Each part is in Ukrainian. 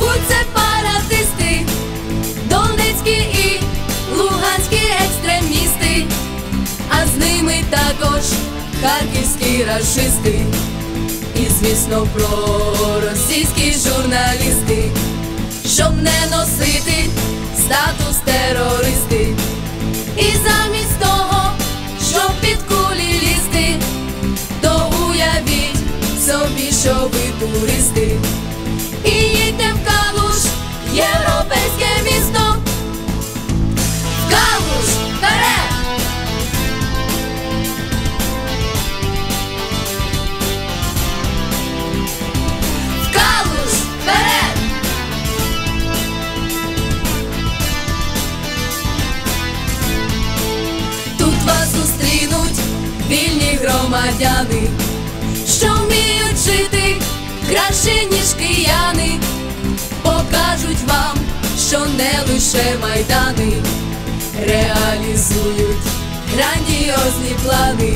будь сепаратисти, донецькі і луганські екстремісти, а з ними також харківські рашисти. І, звісно, проросійські журналісти, щоб не носити статус терористи. Туристи. І їдьте в Калуш, європейське місто. Калуш, вперед! В Калуш, вперед! Тут вас зустрінуть вільні громадяни, що вміють жити лише майдани, реалізують грандіозні плани.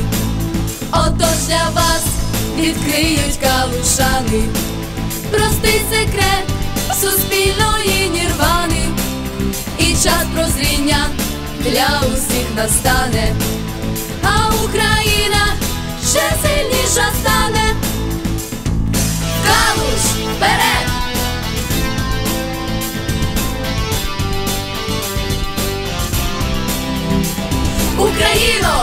Отож для вас відкриють калушани, простий секрет суспільної нірвани, і час прозріння для усіх настане, divertido.